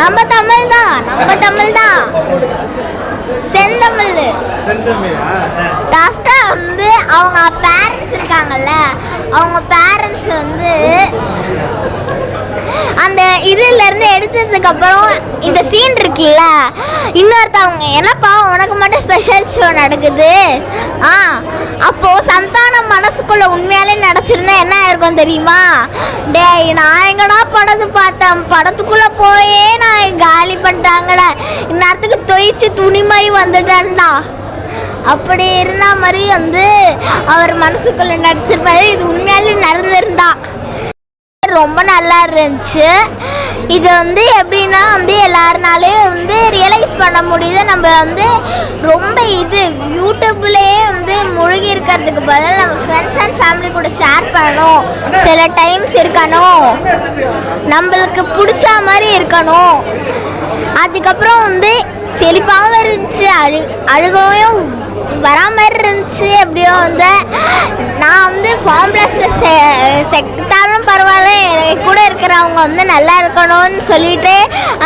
நம்ம தமிழ் தான் நம்ம தமிழ் தான். செந்தமிழ். லாஸ்டா வந்து அவங்க பேரண்ட்ஸ் இருக்காங்கல்ல அவங்க பேரண்ட்ஸ் வந்து அந்த இதுல இருந்து எடுத்ததுக்கு அப்புறம் இந்த சீன் இருக்குல்ல இன்னொருத்தவங்க என்னப்பா உனக்கு மட்டும் ஸ்பெஷல் ஷோ நடக்குது. ஆ அப்போது சந்தானம் மனசுக்குள்ளே உண்மையாலே நடச்சிருந்தா என்ன ஆயிருக்கும் தெரியுமா? டேய் நான் எங்கடா படத்து பார்த்தேன்? படத்துக்குள்ளே போயே நான் காலி பண்ணிட்டாங்கடா. இந்நேரத்துக்கு தொயிச்சு துணி மாதிரி வந்துட்டேன்டா. அப்படி இருந்த மாதிரி வந்து அவர் மனசுக்குள்ளே நடிச்சிருப்பாரு. இது உண்மையாலே நடந்திருந்தா. ரொம்ப நல்லா இருந்துச்சு. இது வந்து எப்படின்னா வந்து எல்லாருனாலையும் வந்து ரியலைஸ் பண்ண முடியுது. நம்ம வந்து ரொம்ப இது யூடியூப்லேயே வந்து முழுகி இருக்கிறதுக்கு பதில் நம்ம ஃப்ரெண்ட்ஸ் அண்ட் ஃபேமிலி கூட ஷேர் பண்ணணும். சில டைம்ஸ் இருக்கணும். நம்மளுக்கு பிடிச்ச மாதிரி இருக்கணும். அதுக்கப்புறம் வந்து செழிப்பாகவும் இருந்துச்சு. அழு அழுகவும் வரா மாதிரி இருந்துச்சு. எப்படியோ வந்து நான் வந்து ஃபார்ம்லெஸில் செ செக் பரவாயில்ல என் கூட இருக்கிறவங்க வந்து நல்லா இருக்கணும்னு சொல்லிட்டு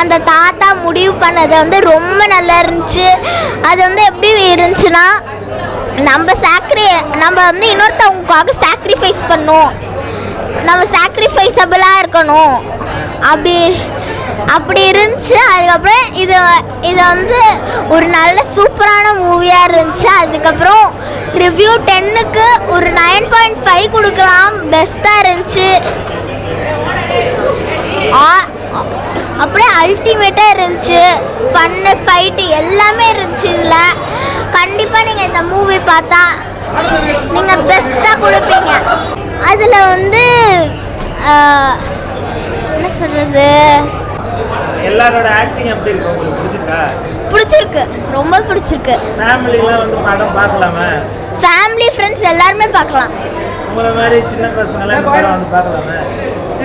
அந்த தாத்தா முடிவு பண்ணது வந்து ரொம்ப நல்லா இருந்துச்சு. அது வந்து எப்படி இருந்துச்சுன்னா நம்ம சாக்ரி நம்ம வந்து இன்னொருத்தவங்களுக்காக சாக்ரிஃபைஸ் பண்ணும். நம்ம சாக்ரிஃபைஸபிளாக இருக்கணும். அப்படி அப்படி இருந்துச்சு. அதுக்கப்புறம் இது இது வந்து ஒரு நல்ல சூப்பரான மூவியாக இருந்துச்சு. அதுக்கப்புறம் ரிவ்யூ டென்னுக்கு ஒரு நைன் பாயிண்ட் ஃபைவ் கொடுக்கலாம். பெஸ்ட்டாக இருந்துச்சு. அப்படியே அல்டிமேட்டாக இருந்துச்சு. ஃபன்னு ஃபைட்டு எல்லாமே இருந்துச்சு இதில். கண்டிப்பாக நீங்கள் இந்த மூவி பார்த்தா நீங்கள் பெஸ்ட்டாக கொடுப்பீங்க. அதில் வந்து என்ன சொல்கிறது எல்லாரோட ஆக்டிங் எப்படி இருக்கு? உங்களுக்கு பிடிச்சிருக்கா? பிடிச்சிருக்கு. ரொம்ப பிடிச்சிருக்கு. ஃபேமிலிலாம் வந்து படம் பார்க்கலாமா? ஃபேமிலி ஃப்ரெண்ட்ஸ் எல்லாருமே பார்க்கலாம். உங்களை மாதிரி சின்ன பசங்களாம் படம் வந்து பார்க்கலாமா?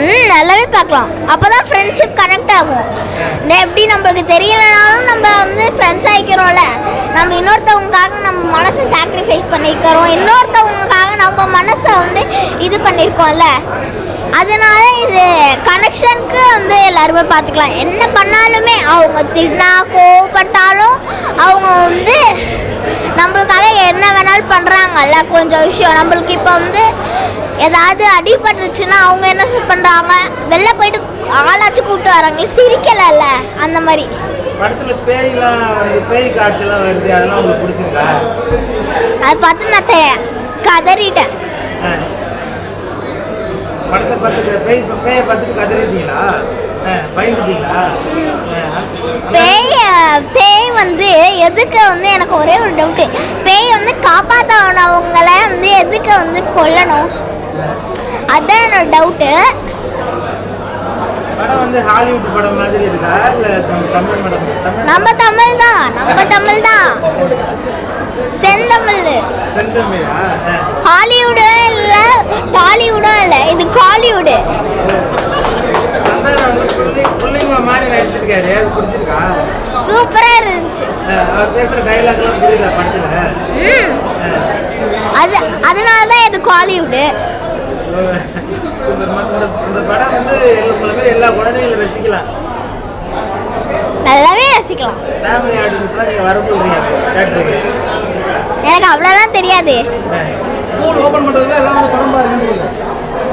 ம் நல்லாவே பார்க்கலாம். அப்போ தான் ஃப்ரெண்ட்ஷிப் கனெக்ட் ஆகும் எப்படி நம்மளுக்கு தெரியலனாலும் நம்ம வந்து ஃப்ரெண்ட்ஸ் ஆகிக்கிறோம்ல நம்ம இன்னொருத்தவங்களுக்காக நம்ம மனசை சாக்ரிஃபைஸ் பண்ணிக்கிறோம். இன்னொருத்தவங்களுக்காக நம்ம மனசை வந்து இது பண்ணியிருக்கோம்ல அதனால இது கனெக்ஷனுக்கு வந்து எல்லாருமே பார்த்துக்கலாம். என்ன பண்ணாலுமே அவங்க திட்டினா கோவப்பட்டாலும் அவங்க வந்து நம்மளுக்காக என்ன வேணாலும் பண்ணுறாங்கல்ல கொஞ்சம் விஷயம். நம்மளுக்கு இப்போ வந்து ஏதாவது அடிபட்டுருச்சுன்னா அவங்க என்ன பண்ணுறாங்க வெளில போயிட்டு ஆளாச்சும் கூப்பிட்டு வராங்களே சிரிக்கலைல்ல அந்த மாதிரி. படத்துல பேய்லாம் வந்து பேய் காட்சிலாம் வருது. அதெல்லாம் உங்களுக்கு பிடிச்சிருக்கா? அதை பார்த்து நான் கதறிட்டேன். படத்தை பார்த்து பேய் பேயை பார்த்துட்டு கதறிட்டீங்களா? பயந்துட்டீங்களா? பேய் வந்து எதுக்கு வந்து எனக்கு ஒரே ஒரு டவுட்டு பேய் வந்து காப்பாற்றவங்கள வந்து எதுக்கு வந்து கொல்லணும்? அதுதான் என்னோட டவுட்டு நம்ம தமிழ் தான். நம்ம தமிழ் தான். செந்தமிழ். ஹாலிவுடும் இல்லை டாலிவுடும் இல்லை. இது காலிவுடு சந்தானம் வந்து புள்ளி- புள்ளிங்க மாதிரி நடிச்சிருக்காரு அது பிடிச்சிருக்கா சூப்பராக இருந்துச்சு ஆ, அவர் பேசுற டைலாக்லாம் புரியுதா? படத்துல? ம். ஆ. அது அதனால தான் இது காலிவுடு இந்த ம- இந்த- இந்த படம் வந்து எல்லா- உங்களை மாதிரி எல்லா குழந்தைகளும் ரசிக்கலாம். நல்லாவே ரசிக்கலாம். ஃபேமிலி ஆடியன்ஸ்லாம் நீங்கள் வர சொல்கிறீங்க தேட்டருக்கு. எனக்கு அவ்வளோலாம் தெரியாது. ஸ்கூல் ஓப்பன் பண்ணுறதுக்கு எல்லாம் வந்து படம் பாருங்க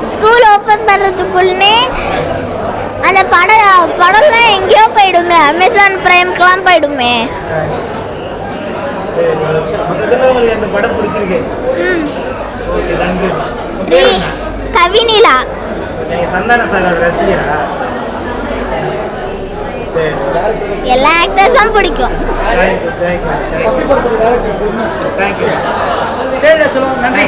ஸ்கூல் ஓப்பன் பண்ணுறதுக்குள்ளே அந்த படம் படம்லாம் எங்கேயோ போயிடுமே. அமேசான் பிரைம்க்கெலாம் போயிடுமே. சரி மொத்தத்தில் உங்களுக்கு அந்த படம் பிடிச்சிருக்கு. ம். ஓகே நன்றி கவினிலா நீங்கள் சந்தான சாரோட ரசிகரா? சரி எல்லா ஆக்டர்ஸும் பிடிக்கும். தேங்க்யூ தேங்க்யூ தேங்க்யூ தேங்க்யூ சரி நன்றி நன்றி.